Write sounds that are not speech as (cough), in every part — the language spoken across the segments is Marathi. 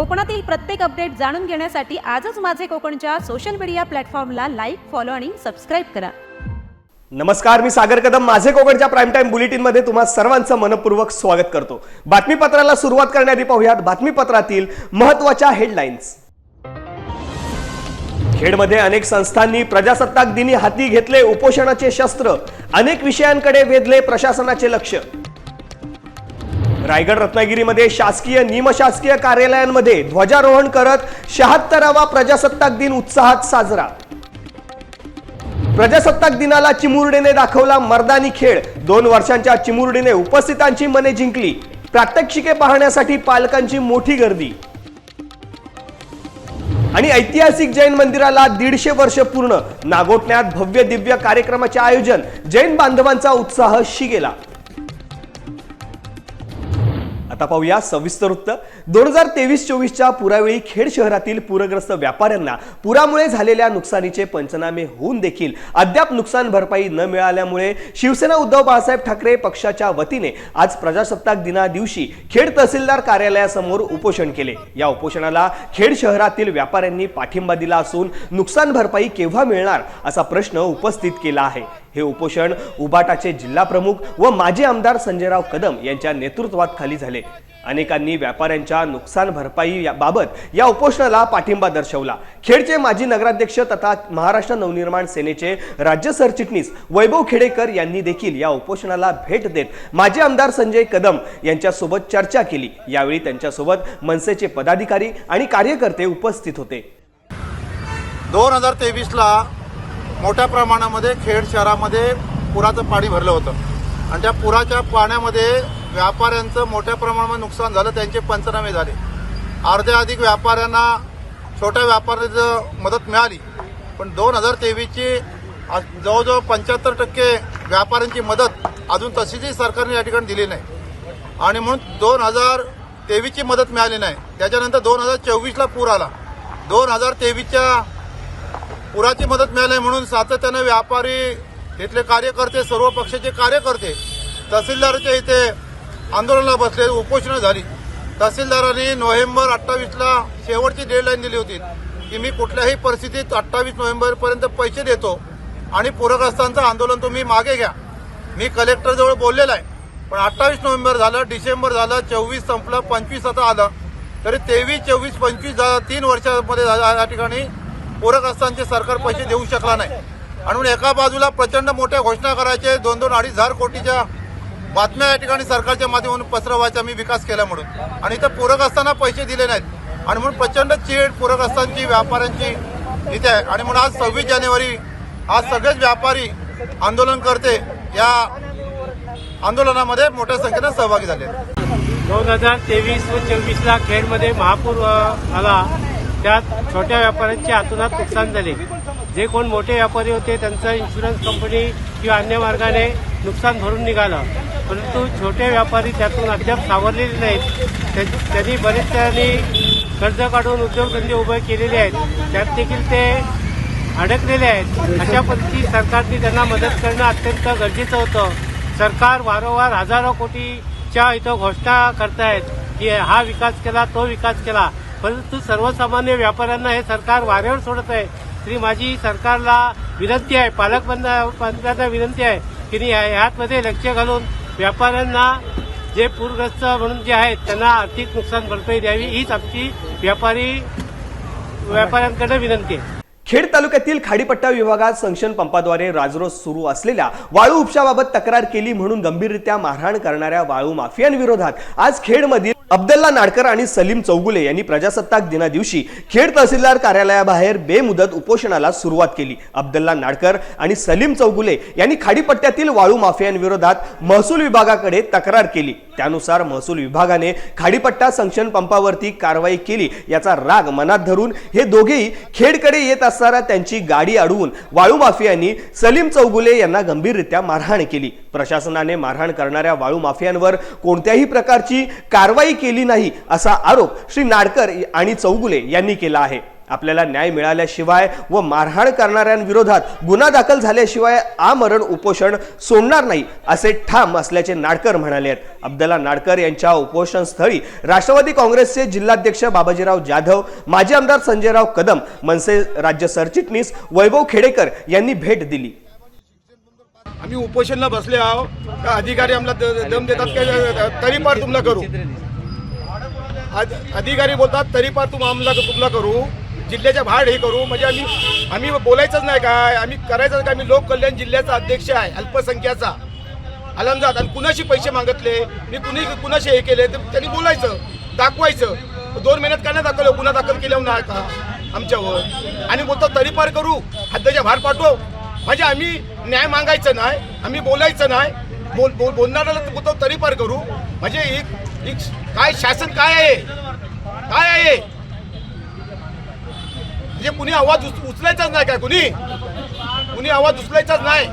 कोकणातील प्रत्येक अपडेट जाणून घेण्यासाठी आजच माझे कोकणच्या सोशल मीडिया प्लॅटफॉर्मला लाईक फॉलो आणि सबस्क्राईब करा. नमस्कार मी सागर कदम. माझे कोकणच्या प्राईम टाईम बुलेटिनमध्ये तुम्हा सर्वांचं मनपूर्वक स्वागत करतो. बातमीपत्राला सुरुवात करण्याआधी पाहूयात बातमीपत्रातील महत्त्वाच्या हेडलाईन्स खेडमध्ये अनेक संस्थांनी प्रजासत्ताक दिनी हाती घेतले उपोषणाचे शस्त्र. अनेक विषयांकडे वेधले प्रशासनाचे लक्ष. रायगड रत्नागिरीमध्ये शासकीय निमशासकीय कार्यालयांमध्ये ध्वजारोहण करत शहात्तरावा प्रजासत्ताक दिन उत्साहात साजरा. प्रजासत्ताक दिनाला चिमुरडीने दाखवला मर्दानी खेळ. दोन वर्षांच्या चिमुरडीने उपस्थितांची मने जिंकली. प्रात्यक्षिके पाहण्यासाठी पालकांची मोठी गर्दी. आणि ऐतिहासिक जैन मंदिराला दीडशे वर्ष पूर्ण. नागोटण्यात भव्य दिव्य कार्यक्रमाचे आयोजन जैन बांधवांचा उत्साह शिगेला. आता पाहूया सविस्तर वृत्त. दोन हजार तेवीस चोवीसच्या पुरावेळी खेड शहरातील पूरग्रस्त व्यापाऱ्यांना पुरामुळे झालेल्या नुकसानीचे पंचनामे होऊन देखील अद्याप नुकसान भरपाई न मिळाल्यामुळे शिवसेना उद्धव बाळासाहेब ठाकरे पक्षाच्या वतीने आज प्रजासत्ताक दिना दिवशी खेड तहसीलदार कार्यालयासमोर उपोषण केले. या उपोषणाला खेड शहरातील व्यापाऱ्यांनी पाठिंबा दिला असून नुकसान भरपाई केव्हा मिळणार असा प्रश्न उपस्थित केला आहे. हे उपोषण उबाटाचे जिल्हा प्रमुख व माजी आमदार संजयराव कदम यांच्या नेतृत्वात खाली झाले. अनेकांनी व्यापाऱ्यांच्या नुकसान भरपाई याबाबत या उपोषणाला पाठिंबा दर्शवला. खेडचे माजी नगराध्यक्ष तथा महाराष्ट्र नवनिर्माण सेनेचे राज्य सरचिटणीस वैभव खेडेकर यांनी देखील या उपोषणाला भेट देत माजी आमदार संजय कदम यांच्यासोबत चर्चा केली. यावेळी त्यांच्यासोबत मनसेचे पदाधिकारी आणि कार्यकर्ते उपस्थित होते. दोन हजार तेवीसला मोठ्या प्रमाणामध्ये खेड शहरामध्ये पुराचं पाणी भरलं होतं. आणि त्या पुराच्या पाण्यामध्ये व्यापाऱ्यांचं मोठ्या प्रमाणामध्ये नुकसान झालं त्यांचे पंचनामे झाले. अर्ध्या अधिक व्यापाऱ्यांना छोट्या व्यापाऱ्यांचं मदत मिळाली. पण दोन हजार तेवीसची जवळजवळ पंच्याहत्तर टक्के व्यापाऱ्यांची मदत अजून तशीची सरकारने या ठिकाणी दिली नाही. आणि म्हणून दोन हजार तेवीसची मदत मिळाली नाही. त्याच्यानंतर दोन हजार चोवीसला पूर आला. दोन हजार तेवीसच्या पुराची मदत मिळाली म्हणून सातत्यानं व्यापारी इथले कार्यकर्ते सर्व पक्षाचे कार्यकर्ते तहसीलदाराच्या इथे आंदोलनाला बसले उपोषणं झाली. तहसीलदारांनी नोव्हेंबर अठ्ठावीसला शेवटची डेडलाईन दिली होती की मी कुठल्याही परिस्थितीत अठ्ठावीस नोव्हेंबरपर्यंत पैसे देतो आणि पूरग्रस्तांचं आंदोलन तुम्ही मागे घ्या. मी कलेक्टरजवळ बोललेला आहे पण अठ्ठावीस नोव्हेंबर झालं डिसेंबर झालं चोवीस संपलं पंचवीस आता आलं. तरी तेवीस चोवीस पंचवीस जा- तीन वर्षामध्ये या ठिकाणी पूरग्रस्तांचे सरकार पैसे देऊ शकला नाही. आणि म्हणून एका बाजूला प्रचंड मोठ्या घोषणा करायचे दोन दोन अडीच हजार कोटीच्या बातम्या या ठिकाणी सरकारच्या माध्यमातून पसरवायचा मी विकास केला म्हणून. आणि इथं असताना पैसे दिले नाहीत. आणि म्हणून प्रचंड चीड पूरक असतांची व्यापाऱ्यांची इथे आहे. आणि म्हणून आज सव्वीस जानेवारी आज सगळेच व्यापारी आंदोलन करते. या आंदोलनामध्ये मोठ्या संख्येनं सहभागी झाले दोन हजार तेवीस व चोवीसला खेडमध्ये महापूर आला. त्यात छोट्या व्यापाऱ्यांचे हातोहात नुकसान झाले. जे कोण मोठे व्यापारी होते त्यांचा इन्शुरन्स कंपनी किंवा अन्य मार्गाने नुकसान भरून निघालं. परंतु छोटे व्यापारी त्यातून अद्याप सावरलेले नाहीत. त्यांनी बरेच त्यांनी कर्ज काढून उद्योगधंदे उभे केलेले आहेत. त्यात देखील ते अडकलेले आहेत. अशा पद्धती सरकारने त्यांना मदत करणं अत्यंत गरजेचं होतं. सरकार वारंवार हजारो कोटीच्या इथं घोषणा करतायत की हा विकास केला तो विकास केला. परंतु सर्वसामान्य व्यापाऱ्यांना हे सरकार वाऱ्यावर सोडत आहे. तरी माझी सरकारला विनंती आहे पालकमंत्र्यांना विनंती आहे की नी लक्ष घालून व्यापाऱ्यांना जे पूरग्रस्त म्हणून जे आहेत त्यांना आर्थिक नुकसान भरपाई द्यावी हीच आमची व्यापारी व्यापाऱ्यांकडे विनंती आहे. खेड तालुक्यातील खाडीपट्टा विभागात संक्षण पंपाद्वारे राजरोज सुरू असलेल्या वाळू उपशाबाबत तक्रार केली म्हणून गंभीररित्या मारहाण करणाऱ्या वाळू माफियांविरोधात आज खेडमधील अब्दुल्ला नाडकर आणि सलीम चौगुले यांनी प्रजासत्ताक दिना दिवशी खेड तहसीलदार कार्यालयाबाहेर बेमुदत उपोषणाला सुरुवात केली. अब्दुल्ला नाडकर आणि सलीम चौगुले यांनी खाडीपट्ट्यातील वाळू माफियांविरोधात महसूल विभागाकडे तक्रार केली. त्यानुसार महसूल विभागाने खाडीपट्टा संक्षण पंपावरती कारवाई केली याचा राग मनात धरून हे दोघेही खेडकडे येत असताना त्यांची गाडी अडवून वाळू माफियांनी सलीम चौगुले यांना गंभीररित्या मारहाण केली. प्रशासनाने मारहाण करणाऱ्या वाळू माफियांवर कोणत्याही प्रकारची कारवाई केली नाही असा आरोप श्री नाडकर आणि चौगुले यांनी केला आहे. आपल्याला न्याय मिळाल्याशिवाय व मारहाण करणाऱ्यांविरोधात गुन्हा दाखल झाल्याशिवाय आमरण उपोषण सोडणार नाही असे ठाम असल्याचे नाडकर म्हणाले आहेत. अब्दुल्ला नाडकर यांच्या उपोषण स्थळी राष्ट्रवादी काँग्रेसचे जिल्हाध्यक्ष बाबाजीराव जाधव माजी आमदार संजयराव कदम मनसे राज्य सरचिटणीस वैभव खेडेकर यांनी भेट दिली. आम्ही उपोषणला बसले आहो अधिकारी आम्हाला दम देतात तरी पार तुमला करू. अधिकारी बोलतात तरी पार तू आम्हाला तुमला करू? जिल्ह्याच्या बाहेर हे करू? म्हणजे आम्ही आम्ही बोलायचंच नाही काय? आम्ही करायचं काय? आम्ही लोक कल्याण जिल्ह्याचा अध्यक्ष आहे अल्पसंख्याचा. अलमजात आणि कुणाशी पैसे मागितले? मी कुणी कुणाशी हे केले? तर त्यांनी बोलायचं दाखवायचं. दोन महिन्यात का नाही दाखवलं हो? गुन्हा दाखल केल्यावर नाही का? आमच्यावर. आणि बोलतो तरी पार करू. हद्दाच्या बाहेर पाठवू. म्हणजे आम्ही न्याय मागायचं नाही आम्ही बोलायचं नाही. बोल बोल बोलणाऱ्याला बोलतो तरी पार करू. म्हणजे एक काय शासन काय आहे? काय आहे? म्हणजे कुणी आवाज उचलायचाच नाही काय कुणी? कुणी आवाज उचलायचाच नाही.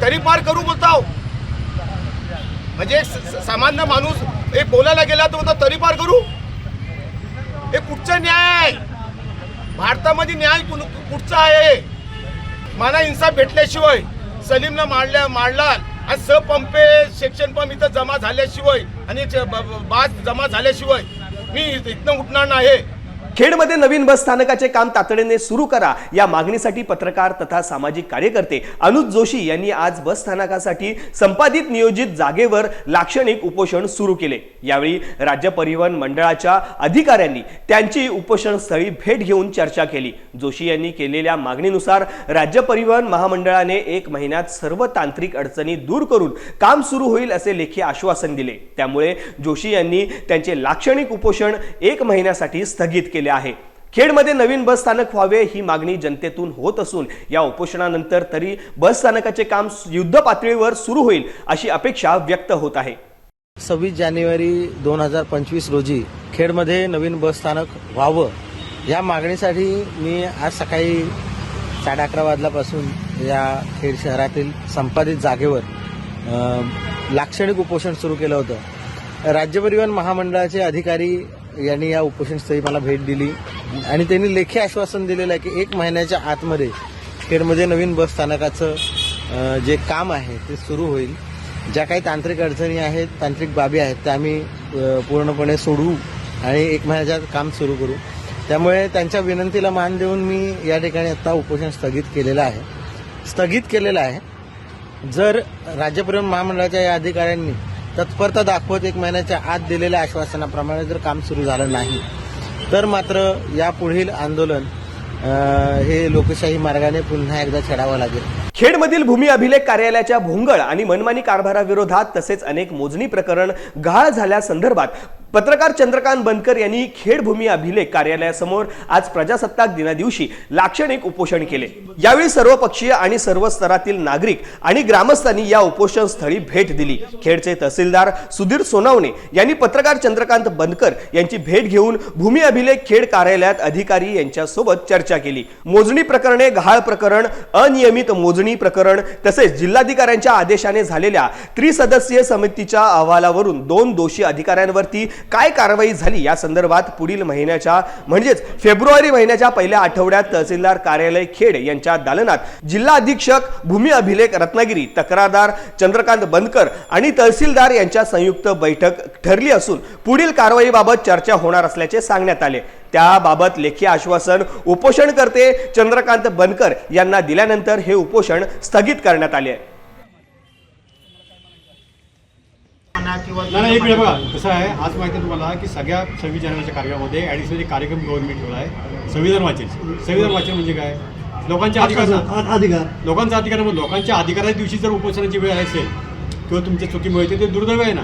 तरी पार करू बोलताव. म्हणजे सामान्य माणूस हे बोलायला गेला तर बोलतो तरी पार करू. हे कुठचं न्याय. भारतामध्ये न्याय कुण- कुठचा आहे? मला इन्साफ भेटल्याशिवाय सलीमला मारल्या मारला. आणि स पंपे सेक्शन पंप इथं जमा झाल्याशिवाय आणि च- ब- ब- जमा झाल्याशिवाय मी इथनं उठणार नाही. खेडमध्ये नवीन बस स्थानकाचे काम तातडीने सुरू करा. या मागणीसाठी पत्रकार तथा सामाजिक कार्यकर्ते अनुज जोशी यांनी आज बस स्थानकासाठी संपादित नियोजित जागेवर लाक्षणिक उपोषण सुरू केले. यावेळी राज्य परिवहन मंडळाच्या अधिकाऱ्यांनी त्यांची उपोषण स्थळी भेट घेऊन चर्चा केली. जोशी यांनी केलेल्या मागणीनुसार राज्य परिवहन महामंडळाने एक महिन्यात सर्व तांत्रिक अडचणी दूर करून काम सुरू होईल असे लेखी आश्वासन दिले. त्यामुळे जोशी यांनी त्यांचे लाक्षणिक उपोषण एक महिन्यासाठी स्थगित केले. आहे. खेडमध्ये नवीन बस स्थानक व्हावे ही मागणी जनतेतून होत असून या उपोषणानंतर तरी बस स्थानकाचे काम युद्ध पातळीवर सुरू होईल अशी अपेक्षा व्यक्त होत आहे. सव्वीस जानेवारी दोन हजार पंचवीस रोजी खेडमध्ये नवीन बस स्थानक व्हावं या मागणीसाठी मी आज सकाळी साडे अकरा वाजल्यापासून या खेड शहरातील संपादित जागेवर लाक्षणिक उपोषण सुरू केलं होतं. राज्य परिवहन महामंडळाचे अधिकारी यांनी या उपोषणस्थळी मला भेट दिली. आणि त्यांनी लेखी आश्वासन दिलेलं आहे की एक महिन्याच्या आतमध्ये खेडमध्ये नवीन बस स्थानकाचं जे काम आहे ते सुरू होईल. ज्या काही तांत्रिक अडचणी आहेत तांत्रिक बाबी आहेत त्या आम्ही पूर्णपणे सोडवू आणि एक महिन्याच्या काम सुरू करू. त्यामुळे त्यांच्या विनंतीला मान देऊन मी या ठिकाणी आता उपोषण स्थगित केलेलं आहे. स्थगित केलेलं आहे. जर राज्य परिवहन महामंडळाच्या या अधिकाऱ्यांनी तत्परता दाखवत एक महिन्याच्या आत दिलेल्या आश्वासनाप्रमाणे जर काम सुरू झालं नाही तर मात्र यापुढील आंदोलन हे लोकशाही मार्गाने पुन्हा एकदा छेडावं लागेल. खेडमधील भूमी अभिलेख कार्यालयाच्या भोंगळ आणि मनमानी कारभाराविरोधात तसेच अनेक मोजणी प्रकरण गहाळ झाल्यासंदर्भात पत्रकार चंद्रकांत बनकर यांनी खेड भूमी अभिलेख कार्यालयासमोर आज प्रजासत्ताक दिनादिवशी लाक्षणिक उपोषण केले. यावेळी सर्व पक्षीय आणि सर्व स्तरातील नागरिक आणि ग्रामस्थांनी या उपोषण स्थळी भेट दिली. खेडचे तहसीलदार सुधीर सोनावणे यांनी पत्रकार चंद्रकांत बनकर यांची भेट घेऊन भूमी अभिलेख खेड कार्यालयात अधिकारी यांच्यासोबत चर्चा केली. मोजणी प्रकरणे गहाळ प्रकरण अनियमित मोजणी प्रकरण तसेच जिल्हाधिकाऱ्यांच्या आदेशाने झालेल्या त्रिसदस्यीय समितीच्या अहवालावरून दोन दोषी अधिकाऱ्यांवरती काय कारवाई झाली या संदर्भात पुढील महिन्याच्या म्हणजेच फेब्रुवारी महिन्याच्या पहिल्या आठवड्यात तहसीलदार कार्यालय खेड यांच्या दालनात जिल्हा अधीक्षक भूमी अभिलेख रत्नागिरी तक्रारदार चंद्रकांत बनकर आणि तहसीलदार यांच्या संयुक्त बैठक ठरली असून पुढील कारवाईबाबत चर्चा होणार असल्याचे सांगण्यात आले. त्याबाबत लेखी आश्वासन उपोषणकर्ते चंद्रकांत बनकर यांना दिल्यानंतर हे उपोषण स्थगित करण्यात आले. आहे नाही नाही, एक मिनिट बघा. कसं आहे आज माहिती आहे तुम्हाला की सगळ्या सव्वीस जानेवारीच्या कार्यक्रमामध्ये ॲडिशनल एक कार्यक्रम गव्हर्नमेंट ठेवला आहे संविधान वाचन संविधान वाचन म्हणजे काय? लोकांच्या अधिकार. अधिकार. लोकांचा अधिकार म्हणजे लोकांच्या अधिकाराच्या दिवशी जर उपोषणाची वेळ असेल किंवा तुमच्या चुकीमुळे ते दुर्दैव आहे ना.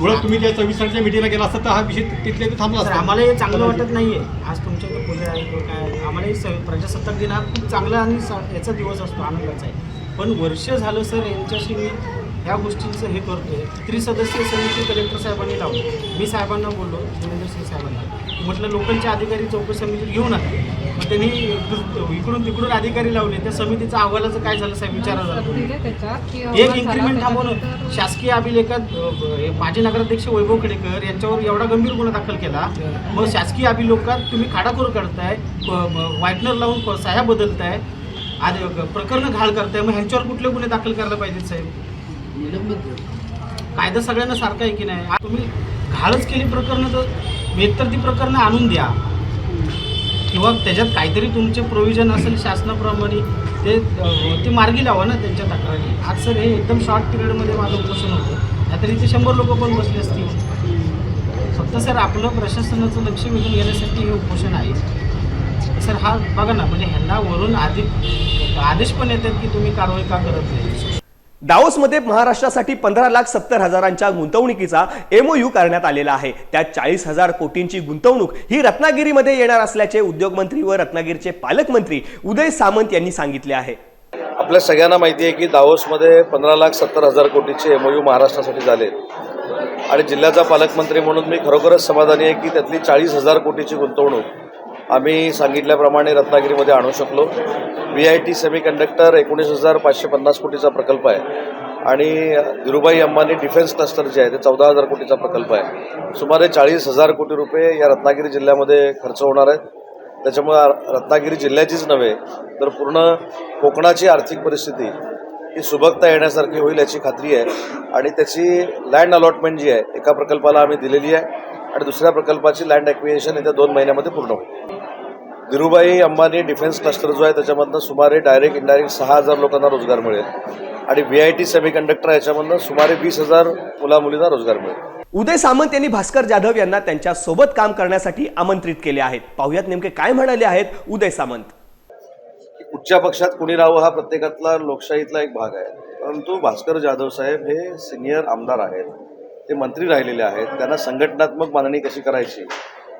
मुळात तुम्ही त्या सव्वीस तारखेच्या मिटिंगला गेला असता तर हा विषय तिथले ते थांबला तर असता. आम्हाला हे चांगलं वाटत नाहीये. आज तुमच्याकडे पूजा आहे किंवा काय आहे. आम्हाला हे स- प्रजासत्ताक दिन हा खूप चांगला आणि सा- याचा दिवस असतो आनंदाचा आहे. पण वर्ष झालं सर यांच्याशी मी ह्या गोष्टींचं हे करतोय. त्रिसदस्यीय समिती कलेक्टर साहेबांनी लावली. मी साहेबांना बोललो देवेंद्र सिंग साहेबांना. म्हटलं लोकलचे अधिकारी चौकशी समितीत घेऊन आले मग त्यांनी इकडून तिकडून अधिकारी लावले. त्या समितीचा अहवालाचं काय झालं साहेब? विचारा जरा तुम्ही. एक इन्क्रीमेंट थांबवणं शासकीय अभिलेखात हे माजी नगराध्यक्ष वैभव खेडेकर यांच्यावर एवढा गंभीर गुन्हा दाखल केला. मग शासकीय अभिलेखात तुम्ही खाडाखोर करताय व्हाईटनर लावून सह्या बदलताय आणि प्रकरण घाळ करताय. मग ह्यांच्यावर कुठले गुन्हे दाखल करायला पाहिजेत साहेब? कायदा सगळ्यांना सारखा आहे की नाही? तुम्ही घाळच केली प्रकरणं तर बेहतर ती प्रकरणं आणून द्या. किंवा त्याच्यात काहीतरी तुमचे प्रोव्हिजन असेल शासनाप्रमाणे ते ते मार्गी लावा ना त्यांच्या तक्रारी. आज सर हे एकदम शॉर्ट पिरियडमध्ये माझं उपोषण होतं. नाहीतर इथे शंभर लोक पण बसले असतील. फक्त सर आपलं प्रशासनाचं लक्ष वेधून घेण्यासाठी हे उपोषण आहे. सर हा बघा ना म्हणजे ह्यांना वरून आधी आदेश पण येतात की तुम्ही कारवाई का करत नाही. दाओसमध्ये महाराष्ट्रासाठी पंधरा लाख सत्तर हजारांच्या गुंतवणुकीचा एमओयू करण्यात आलेला आहे. त्यात चाळीस हजार कोटींची गुंतवणूक ही रत्नागिरीमध्ये येणार असल्याचे उद्योगमंत्री व रत्नागिरीचे पालकमंत्री उदय सामंत यांनी सांगितले आहे. आपल्या सगळ्यांना माहिती आहे की दावोसमध्ये पंधरा लाख सत्तर हजार कोटीचे एमओयू महाराष्ट्रासाठी झाले. आणि जिल्ह्याचा पालकमंत्री म्हणून मी खरोखरच समाधानी आहे की त्यातली चाळीस हजार कोटीची गुंतवणूक आम्ही सांगितल्याप्रमाणे रत्नागिरीमध्ये आणू शकलो. V I T semiconductor एकोणीस हजार पाचशे पन्नास कोटीचा प्रकल्प आहे. आणि धीरुभाई अंबानी डिफेन्स क्लस्टर जे आहे ते चौदा हजार कोटीचा प्रकल्प आहे. सुमारे चाळीस हजार कोटी रुपये या रत्नागिरी जिल्ह्यामध्ये खर्च होणार आहेत. त्याच्यामुळे रत्नागिरी जिल्ह्याचीच नव्हे तर पूर्ण कोकणाची आर्थिक परिस्थिती ही सुबकता येण्यासारखी होईल याची खात्री आहे. आणि त्याची लँड अलॉटमेंट जी आहे एका प्रकल्पाला आम्ही दिलेली आहे. आणि दुसऱ्या प्रकल्पाची लँड ॲक्विएशन येत्या दोन महिन्यामध्ये पूर्ण होईल. धीरुभाई अंबानी डिफेन्स क्लस्टर जो आहे त्याच्यामधनं सुमारे डायरेक्ट इनडायरेक्ट सहा हजार लोकांना रोजगार मिळेल. आणि V I T semiconductor याच्यामधनं सुमारे वीस हजार मुला मुलींना रोजगार मिळेल. उदय सामंत यांनी भास्कर जाधव यांना त्यांच्यासोबत काम करण्यासाठी आमंत्रित केले आहेत. पाहुयात नेमके काय म्हणाले आहेत उदय सामंत. कुठच्या पक्षात कुणी राहावं हा प्रत्येकातला लोकशाहीतला एक भाग आहे. परंतु भास्कर जाधव साहेब हे सिनियर आमदार आहेत. ते मंत्री राहिलेले आहेत त्यांना संघटनात्मक मांडणी कशी करायची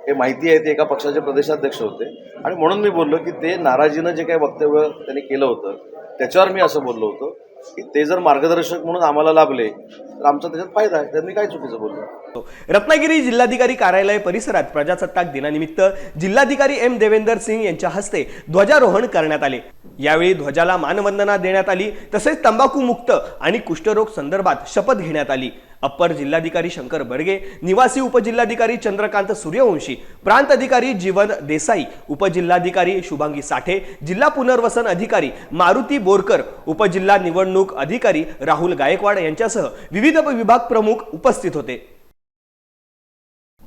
हे माहिती आहे ते एका पक्षाचे प्रदेशाध्यक्ष होते. आणि म्हणून मी बोललो की ते नाराजीनं जे काही वक्तव्य त्यांनी केलं होतं त्याच्यावर मी असं बोललो होतो की ते जर मार्गदर्शक म्हणून आम्हाला लाभले तर आमचा त्याच्यात फायदा आहे. त्यांनी काय चुकीचं बोललो? रत्नागिरी जिल्हाधिकारी कार्यालय परिसरात प्रजासत्ताक दिनानिमित्त जिल्हाधिकारी एम देवेंदर सिंग यांच्या हस्ते ध्वजारोहण करण्यात आले. यावेळी ध्वजाला मानवंदना देण्यात आली तसेच तंबाखू मुक्त आणि कुष्ठरोग संदर्भात शपथ घेण्यात आली. अप्पर जिल्हाधिकारी शंकर बर्गे निवासी उपजिल्हाधिकारी चंद्रकांत सूर्यवंशी प्रांत अधिकारी जीवन देसाई उपजिल्हाधिकारी शुभांगी साठे जिल्हा पुनर्वसन अधिकारी मारुती बोरकर उपजिल्हा निवडणूक अधिकारी राहुल गायकवाड यांच्यासह विविध विभाग प्रमुख उपस्थित होते.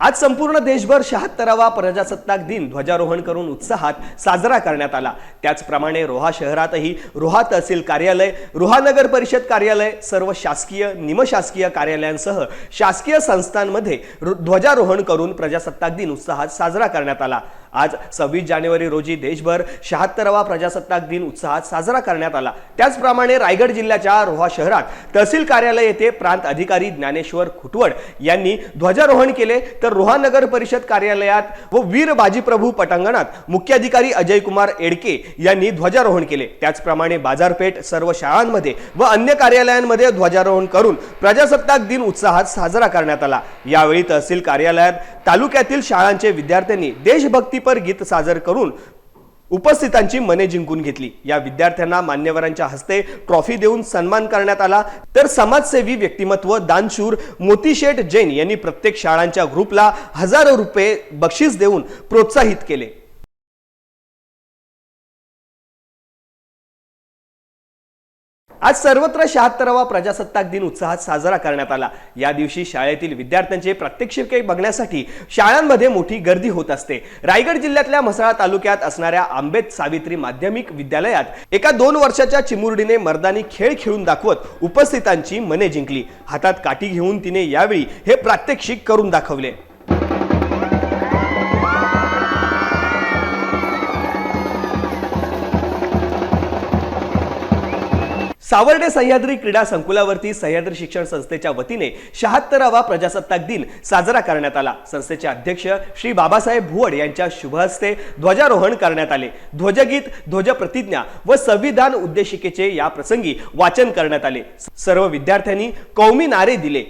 आज संपूर्ण देशभर शहात्तरावा प्रजासत्ताक दिन ध्वजारोहण करून उत्साहात साजरा करण्यात आला. त्याचप्रमाणे रोहा शहरातही रोहा तहसील कार्यालय रोहा नगर परिषद कार्यालय सर्व शासकीय निमशासकीय कार्यालयांसह शासकीय संस्थांमध्ये ध्वजारोहण करून प्रजासत्ताक दिन उत्साहात साजरा करण्यात आला. आज सव्वीस जानेवारी रोजी देशभर शहात्तरावा प्रजासत्ताक दिन उत्साहात साजरा करण्यात आला. त्याचप्रमाणे रायगड जिल्ह्याच्या रोहा शहरात तहसील कार्यालय येथे प्रांत अधिकारी ज्ञानेश्वर खुटवड यांनी ध्वजारोहण केले. तर रोहा नगर परिषद कार्यालयात व वीर बाजीप्रभू पटांगणात मुख्याधिकारी अजय कुमार एडके यांनी ध्वजारोहण केले. त्याचप्रमाणे बाजारपेठ सर्व शाळांमध्ये व अन्य कार्यालयांमध्ये ध्वजारोहण करून प्रजासत्ताक दिन उत्साहात साजरा करण्यात आला. यावेळी तहसील कार्यालयात तालुक्यातील शाळांचे विद्यार्थ्यांनी देशभक्तीपर गीत सादर करून उपस्थितांची मने जिंकून घेतली. या विद्यार्थ्यांना मान्यवरांच्या हस्ते ट्रॉफी देऊन सन्मान करण्यात आला. तर समाजसेवी व्यक्तिमत्व दानशूर मोतीशेठ जैन यांनी प्रत्येक शाळांच्या ग्रुपला हजारो रुपये बक्षीस देऊन प्रोत्साहित केले. आज सर्वत्र शहात्तरावा प्रजासत्ताक दिन उत्साहात साजरा करण्यात आला. या दिवशी शाळेतील विद्यार्थ्यांचे प्रात्यक्षिके बघण्यासाठी शाळांमध्ये मोठी गर्दी होत असते. रायगड जिल्ह्यातल्या म्हसळा तालुक्यात असणाऱ्या आंबेत सावित्री माध्यमिक विद्यालयात एका दोन वर्षाच्या चिमुरडीने मर्दानी खेळ खेळून दाखवत उपस्थितांची मने जिंकली. हातात काठी घेऊन तिने यावेळी हे प्रात्यक्षिक करून दाखवले. सावर्डे सह्याद्री क्रीडा संकुलावरती सह्याद्री शिक्षण संस्थेच्या वतीने शहात्तरावा प्रजासत्ताक दिन साजरा करण्यात आला. संस्थेचे अध्यक्ष श्री बाबासाहेब भुवड यांच्या शुभ हस्ते ध्वजारोहण करण्यात आले. ध्वजगीत ध्वज प्रतिज्ञा व संविधान उद्देशिकेचे या प्रसंगी वाचन करण्यात आले. सर्व विद्यार्थ्यांनी कौमी नारे दिले.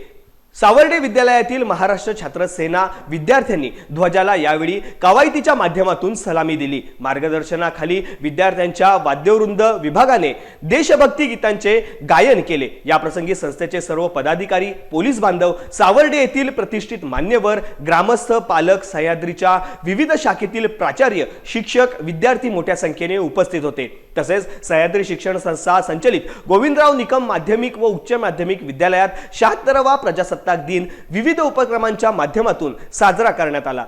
सावर्डे विद्यालयातील महाराष्ट्र छात्र सेना विद्यार्थ्यांनी ध्वजाला यावेळी कवायतीच्या माध्यमातून सलामी दिली. मार्गदर्शनाखाली विद्यार्थ्यांच्या वाद्यवृंद विभागाने देशभक्ती गीतांचे गायन केले. या प्रसंगी संस्थेचे सर्व पदाधिकारी पोलीस बांधव सावर्डे येथील प्रतिष्ठित मान्यवर ग्रामस्थ पालक सह्याद्रीच्या विविध शाखेतील प्राचार्य शिक्षक विद्यार्थी मोठ्या संख्येने उपस्थित होते. तसेच सह्याद्री शिक्षण संस्था संचलित गोविंदराव निकम माध्यमिक व उच्च माध्यमिक विद्यालयात शहात्तरावा प्रजासत्ताक दिन विविध उपक्रमांच्या माध्यमातून साजरा करण्यात आला.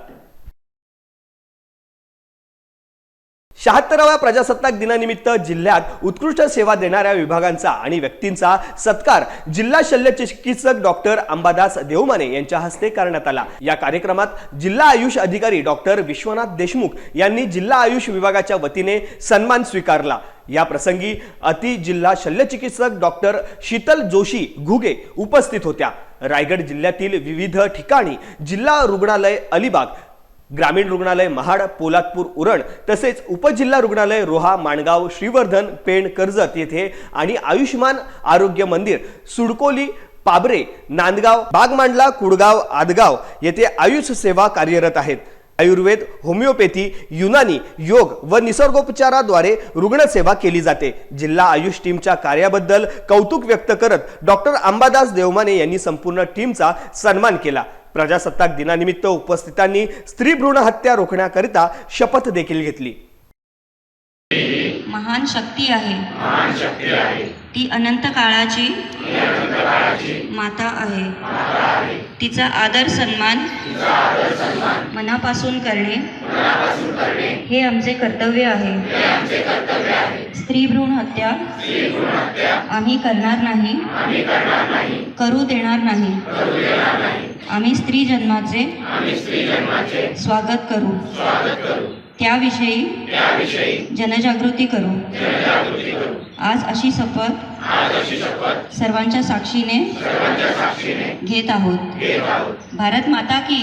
शहात्तराव्या प्रजासत्ताक दिनानिमित्त जिल्ह्यात उत्कृष्ट सेवा देणाऱ्या विभागांचा आणि व्यक्तींचा सत्कार जिल्हा शल्य चिकित्सक डॉक्टर अंबादास देवमाने यांच्या हस्ते करण्यात आला. या कार्यक्रमात जिल्हा आयुष अधिकारी डॉक्टर विश्वनाथ देशमुख यांनी जिल्हा आयुष विभागाच्या वतीने सन्मान स्वीकारला. या प्रसंगी अति जिल्हा शल्यचिकित्सक डॉक्टर शीतल जोशी घुगे उपस्थित होत्या. रायगड जिल्ह्यातील विविध ठिकाणी जिल्हा रुग्णालय अलिबाग ग्रामीण रुग्णालय महाड पोलादपूर उरण तसेच उपजिल्हा रुग्णालय रोहा माणगाव श्रीवर्धन पेण कर्जत येथे आणि आयुष्यमान आरोग्य मंदिर सुडकोली पाबरे नांदगाव बागमांडला कुडगाव आदगाव येथे आयुष सेवा कार्यरत आहेत. आयुर्वेद होमिओपॅथी युनानी योग व निसर्गोपचाराद्वारे रुग्णसेवा केली जाते. जिल्हा आयुष टीमच्या कार्याबद्दल कौतुक व्यक्त करत डॉक्टर अंबादास देवमाने यांनी संपूर्ण टीमचा सन्मान केला. प्रजासत्ताक दिनानिमित्त उपस्थितांनी स्त्री भ्रूण हत्या रोखण्याकरिता शपथ देखील घेतली. महान शक्ती आहे. ती अनंत काळाची माता आहे. तिचा आदर सन्मान मनापासून करणे हे आमचे कर्तव्य आहे. स्त्री भ्रूण हत्या आम्ही करणार नाही. करू देणार नाही. आम्ही स्त्री जन्माचे स्वागत करू. त्याविषयी जनजागृती करू. आज अशी शपथ सर्वांच्या साक्षीने घेत आहोत. भारत माता की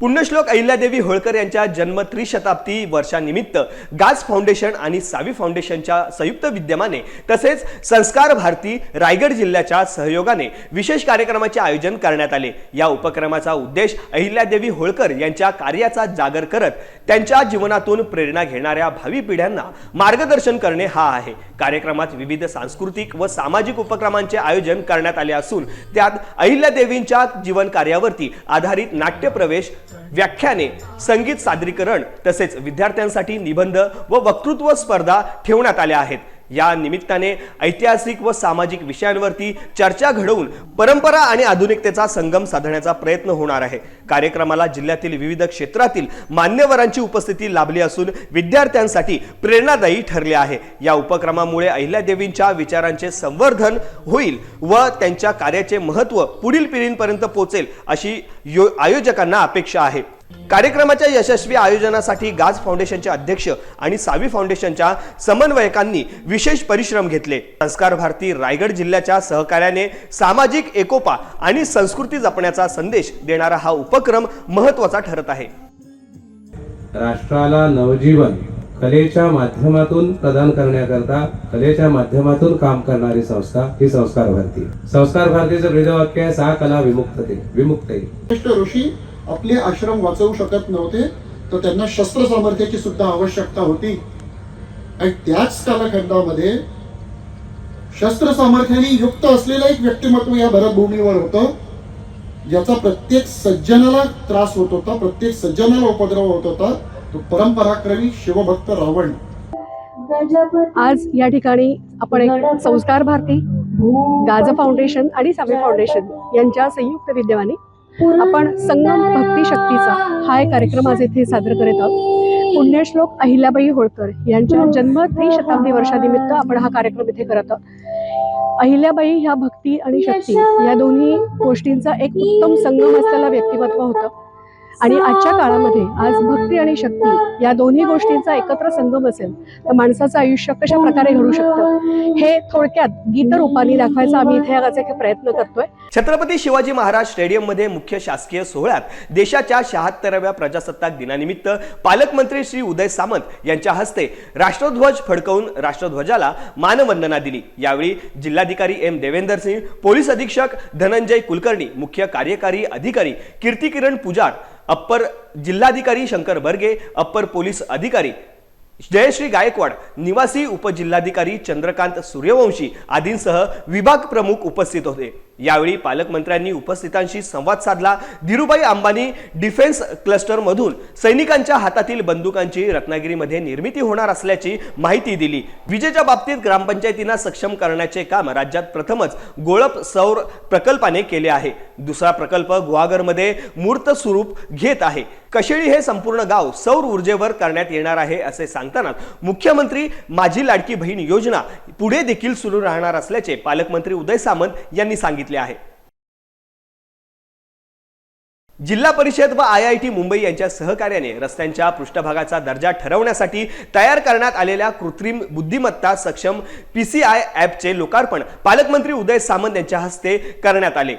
पुण्यश्लोक अहिल्यादेवी होळकर यांच्या जन्म त्रिशताब्दी वर्षानिमित्त गाज फाउंडेशन आणि सावी फाउंडेशनच्या संयुक्त विद्यमाने तसेच संस्कार भारती रायगड जिल्ह्याच्या सहयोगाने विशेष कार्यक्रमाचे आयोजन करण्यात आले. या उपक्रमाचा उद्देश अहिल्यादेवी होळकर यांच्या कार्याचा जागर करत त्यांच्या जीवनातून प्रेरणा घेणाऱ्या भावी पिढ्यांना मार्गदर्शन करणे हा आहे. कार्यक्रमात विविध सांस्कृतिक व सामाजिक उपक्रमांचे आयोजन करण्यात आले असून त्यात अहिल्यादेवींच्या जीवन कार्यावरती आधारित नाट्य प्रवेश व्याख्याने संगीत सादरीकरण तसेच विद्यार्थ्यांसाठी निबंध व वक्तृत्व स्पर्धा ठेवण्यात आल्या आहेत. या निमित्ताने ऐतिहासिक व सामाजिक विषयांवरती चर्चा घडवून परंपरा आणि आधुनिकतेचा संगम साधण्याचा प्रयत्न होणार आहे. कार्यक्रमाला जिल्ह्यातील विविध क्षेत्रातील मान्यवरांची उपस्थिती लाभली असून विद्यार्थ्यांसाठी प्रेरणादायी ठरले आहे. या उपक्रमामुळे अहिल्यादेवींच्या विचारांचे संवर्धन होईल व त्यांच्या कार्याचे महत्त्व पुढील पिढींपर्यंत पोहोचेल अशी यो आयोजकांना अपेक्षा आहे. कार्यक्रमाच्या यशस्वी आयोजनासाठी गाज फाउंडेशनचे अध्यक्ष आणि सावी फाउंडेशनच्या समन्वयकांनी विशेष परिश्रम घेतले. संस्कार भारती रायगड जिल्ह्याच्या सहकार्याने सामाजिक एकोपा आणि संस्कृती जपण्याचा संदेश देणारा हा उपक्रम महत्त्वाचा ठरत आहे. राष्ट्राला नवजीवन कलेच्या माध्यमातून प्रदान करण्याकरता कलेच्या माध्यमातून काम करणारी संस्था ही संस्कार भारती. संस्कार भारतीचं ब्रीदवाक्य आहे सा कला विमुक्तते विमुक्ते ऋषी आपले आश्रम वाचवू शकत नव्हते तर त्यांना शस्त्र सामर्थ्याची सुद्धा आवश्यकता होती. आणि त्याच कालखंडामध्ये शस्त्र सामर्थ्याने युक्त असलेलं एक व्यक्तिमत्व या भरतभूमीवर होतं ज्याचा प्रत्येक सज्जनाला त्रास होत होता प्रत्येक सज्जनाला उपद्रव होत होता तो परंपराक्रमी शिवभक्त रावण. आज या ठिकाणी आपण एक संस्कार भारती गाज फाउंडेशन आणि सावे फाउंडेशन यांच्या संयुक्त विद्यमाने आपण संगम भक्ती शक्तीचा हा एक कार्यक्रम आज येथे सादर करत आहोत. पुण्यश्लोक अहिल्याबाई होळकर यांच्या जन्म त्रिशताब्दी वर्षानिमित्त आपण हा कार्यक्रम इथे करत आहोत. अहिल्याबाई ह्या भक्ती आणि शक्ती या दोन्ही गोष्टींचा एक उत्तम संगम असलेला व्यक्तिमत्व होतं. आणि आजच्या काळामध्ये आज भक्ती आणि शक्ती या दोन्ही गोष्टींचा एकत्र संगम असेल तर माणसाचं आयुष्य कशा प्रकारे घडू शकतं? हे थोडक्यात गीतरूपाने दाखवायचा आम्ही इथे आज एक प्रयत्न करतोय. छत्रपती शिवाजी महाराज स्टेडियममध्ये मुख्य शासकीय सोहळ्यात देशाच्या शहात्तराव्या प्रजासत्ताक दिनानिमित्त पालकमंत्री श्री उदय सामंत यांच्या हस्ते राष्ट्रध्वज फडकवून राष्ट्रध्वजाला मानवंदना दिली. यावेळी जिल्हाधिकारी एम देवेंदर सिंह पोलीस अधीक्षक धनंजय कुलकर्णी मुख्य कार्यकारी अधिकारी कीर्तिकिरण पुजार अप्पर जिल्हाधिकारी शंकर बर्गे अप्पर पोलीस अधिकारी जयश्री गायकवाड निवासी उपजिल्हाधिकारी चंद्रकांत सूर्यवंशी आदींसह विभाग प्रमुख उपस्थित होते. यावेळी पालकमंत्र्यांनी उपस्थितांशी संवाद साधला. धीरुभाई अंबानी डिफेन्स क्लस्टरमधून सैनिकांच्या हातातील बंदुकांची रत्नागिरीमध्ये निर्मिती होणार असल्याची माहिती दिली. विजेच्या बाबतीत ग्रामपंचायतींना सक्षम करण्याचे काम राज्यात प्रथमच गोळप सौर प्रकल्पाने केले आहे. दुसरा प्रकल्प गुहागरमध्ये मूर्त स्वरूप घेत आहे. कशेळी हे संपूर्ण गाव सौर ऊर्जेवर करण्यात येणार आहे असे सांग सांगताना मुख्यमंत्री माझी लाडकी बहीण योजना पुढे देखील सुरू राहणार असल्याचे पालकमंत्री उदय सामंत यांनी सांगितले आहे. जिल्हा परिषद व आय आय टी मुंबई यांच्या सहकार्याने रस्त्यांच्या पृष्ठभागाचा दर्जा ठरवण्यासाठी तयार करण्यात आलेल्या कृत्रिम बुद्धिमत्ता सक्षम पी सी आय ॲपचे लोकार्पण पालकमंत्री उदय सामंत यांच्या हस्ते करण्यात आले.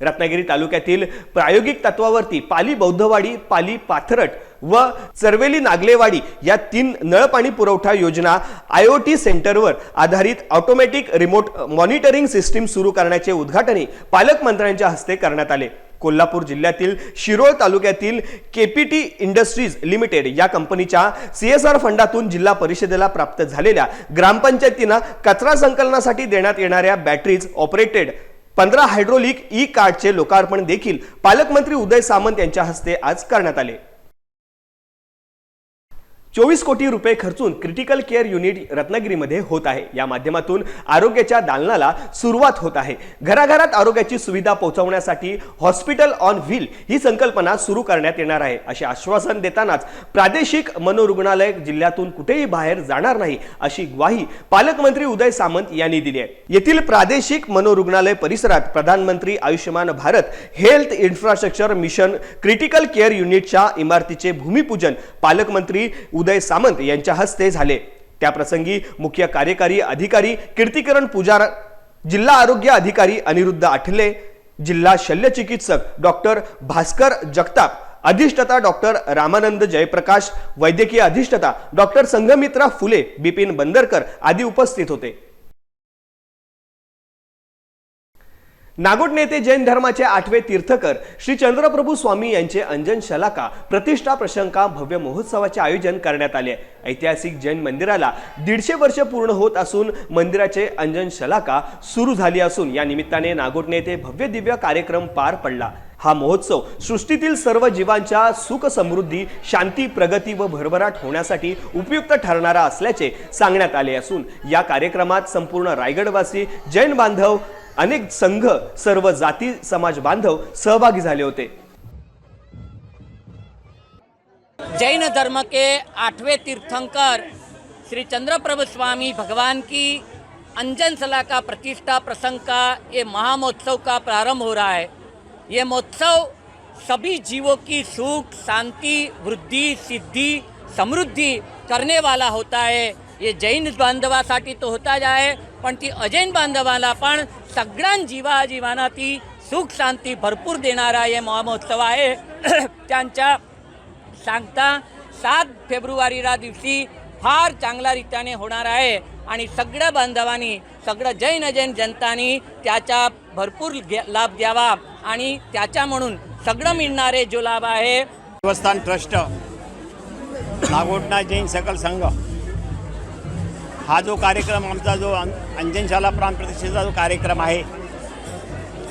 रत्नागिरी तालुक्यातील प्रायोगिक तत्वावरती पाली बौद्धवाडी पाली पाथरट व चरवेली नागलेवाडी या तीन नळपाणी पुरवठा योजना आय ओ टी सेंटरवर आधारित ऑटोमॅटिक रिमोट मॉनिटरिंग सिस्टीम सुरू करण्याचे उद्घाटनही पालकमंत्र्यांच्या हस्ते करण्यात आले. कोल्हापूर जिल्ह्यातील शिरोळ तालुक्यातील केपीटी इंडस्ट्रीज लिमिटेड या कंपनीच्या सीएसआर फंडातून जिल्हा परिषदेला प्राप्त झालेल्या ग्रामपंचायतींना कचरा संकलनासाठी देण्यात येणाऱ्या बॅटरीज ऑपरेटेड. पंधरा हायड्रोलिक ई कार्डचे लोकार्पण देखील पालकमंत्री उदय सामंत यांच्या हस्ते आज करण्यात आले. चोवीस कोटी रुपये खर्चून क्रिटिकल केअर युनिट रत्नागिरीमध्ये होत आहे. या माध्यमातून आरोग्याच्या दालनाला सुरुवात होत आहे. घराघरात आरोग्याची सुविधा पोहोचवण्यासाठी हॉस्पिटल ऑन व्हील ही संकल्पना सुरू करण्यात येणार आहे. असे आश्वासन देतानाच प्रादेशिक मनोरुग्णालय जिल्ह्यातून कुठेही बाहेर जाणार नाही अशी ग्वाही पालकमंत्री उदय सामंत यांनी दिली आहे. येथील प्रादेशिक मनोरुग्णालय परिसरात प्रधानमंत्री Ayushman Bharat health infrastructure mission critical care युनिटच्या इमारतीचे भूमिपूजन पालकमंत्री उदय सामंत यांच्या हस्ते झाले. त्याप्रसंगी मुख्य कार्यकारी अधिकारी कीर्तिकरण पुजार जिल्हा आरोग्य अधिकारी अनिरुद्ध आठले जिल्हा शल्यचिकित्सक डॉक्टर भास्कर जगताप अधिष्ठता डॉक्टर रामानंद जयप्रकाश वैद्यकीय अधिष्ठता डॉक्टर संघमित्रा फुले बिपिन बंदरकर आदी उपस्थित होते. नागोट नेते जैन धर्माचे आठवे तीर्थकर श्री चंद्रप्रभू स्वामी यांचे अंजन शलाका प्रतिष्ठा प्रशंका भव्य महोत्सवाचे आयोजन करण्यात आले आहे. ऐतिहासिक जैन मंदिराला दीडशे वर्ष पूर्ण होत असून मंदिराचे अंजन शलाका सुरू झाली असून या निमित्ताने नागोट नेते भव्य दिव्य कार्यक्रम पार पडला हा महोत्सव सृष्टीतील सर्व जीवांच्या सुख समृद्धी शांती प्रगती व भरभराट होण्यासाठी उपयुक्त ठरणारा असल्याचे सांगण्यात आले असून या कार्यक्रमात संपूर्ण रायगडवासी जैन बांधव अनेक संघ, सर्व जाती, समाज बांधव सहभागी झाले होते. जैन धर्म के आठवें तीर्थंकर श्री चंद्रप्रभु स्वामी भगवान की अंजन सला का प्रतिष्ठा प्रसंग का ये महामहोत्सव का प्रारंभ हो रहा है। ये महोत्सव सभी जीवों की सुख, शांति, वृद्धि, सिद्धि, समृद्धि करने वाला होता है। हे जैन बांधवासाठी तो होताच आहे पण ती अजैन बांधवाला पण सगळ्यां जीवा ती सुख शांती भरपूर देणारा हे महामहोत्सव आहे. (clears throat) त्यांच्या सांगता सात फेब्रुवारीला दिवशी फार चांगल्या रीत्याने होणार आहे आणि सगळ्या बांधवांनी सगळं जैन अजैन जनतानी त्याचा भरपूर लाभ घ्यावा आणि त्याच्या म्हणून सगळं मिळणारे जो लाभ आहे. देवस्थान ट्रस्ट नागोटना जैन सकल संघ. हा जो कार्यक्रम आमचा जो अं- अंजनशाला प्राण प्रतिष्ठेचा जो कार्यक्रम आहे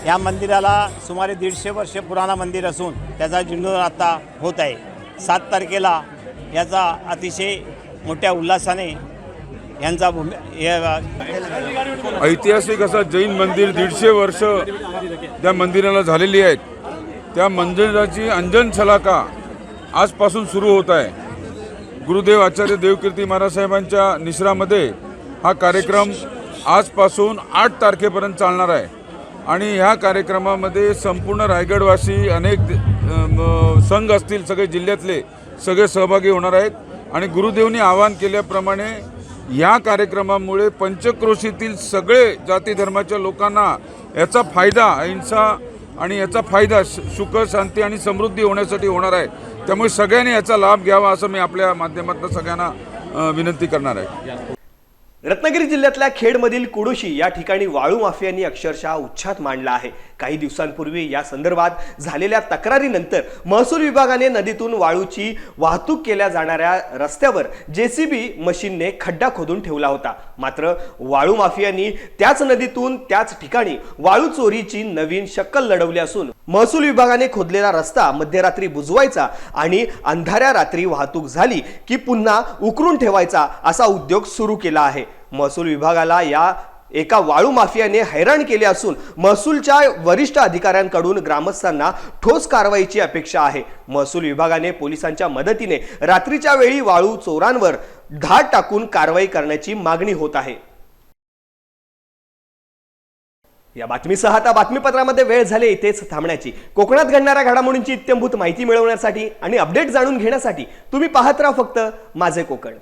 या मंदिराला सुमारे दीडशे वर्ष पुराणा मंदिर असून त्याचा जीर्णोद्धार आता होत आहे. सात तारखेला याचा अतिशय मोठ्या उल्हासाने यांचा भूमी ऐतिहासिक असं जैन मंदिर दीडशे वर्ष त्या मंदिराला झालेली आहेत त्या मंदिराची अंजन शलाका आजपासून सुरू होत आहे. गुरुदेव आचार्य देवकीर्ती महाराज साहेबांच्या निश्रामध्ये हा कार्यक्रम आजपासून आठ तारखेपर्यंत चालणार आहे. आणि ह्या कार्यक्रमामध्ये संपूर्ण रायगडवासी अनेक संघ असतील सगळे जिल्ह्यातले सगळे सहभागी होणार आहेत. आणि गुरुदेवनी आवाहन केल्याप्रमाणे या कार्यक्रमामुळे पंचक्रोशीतील सगळे जाती धर्माच्या लोकांना याचा फायदा अहिंसा आणि याचा फायदा सुख शांती आणि समृद्धी होण्यासाठी होणार आहे. त्यामुळे सगळ्यांनी याचा लाभ घ्यावा असं मी आपल्या माध्यमातून सगळ्यांना विनंती करणार आहे. रत्नागिरी जिल्ह्यातल्या खेडमधील कुडोशी या ठिकाणी वाळू माफियांनी अक्षरशः उच्छाद मांडला आहे. काही दिवसांपूर्वी या संदर्भात झालेल्या तक्रारीनंतर महसूल विभागाने नदीतून वाळूची वाहतूक केल्या जाणाऱ्या रस्त्यावर जेसीबी मशीनने खड्डा खोदून ठेवला होता. मात्र वाळू माफियांनी त्याच नदीतून त्याच ठिकाणी वाळू चोरीची नवीन शक्कल लढवली असून महसूल विभागाने खोदलेला रस्ता मध्यरात्री बुजवायचा आणि अंधाऱ्या रात्री वाहतूक झाली की पुन्हा उकरून ठेवायचा असा उद्योग सुरू केला आहे. महसूल विभागाला या एका वाळू माफियाने हैराण केले असून महसूलच्या वरिष्ठ अधिकाऱ्यांकडून ग्रामस्थांना ठोस कारवाईची अपेक्षा आहे. महसूल विभागाने पोलिसांच्या मदतीने रात्रीच्या वेळी वाळू चोरांवर धाड टाकून कारवाई करण्याची मागणी होत आहे. या बातमीसह आता बातमीपत्रामध्ये वेळ झाले इथेच थांबण्याची. कोकणात घडणाऱ्या घडामोडींची इत्यंभूत माहिती मिळवण्यासाठी आणि अपडेट जाणून घेण्यासाठी तुम्ही पाहत राहा फक्त माझे कोकण.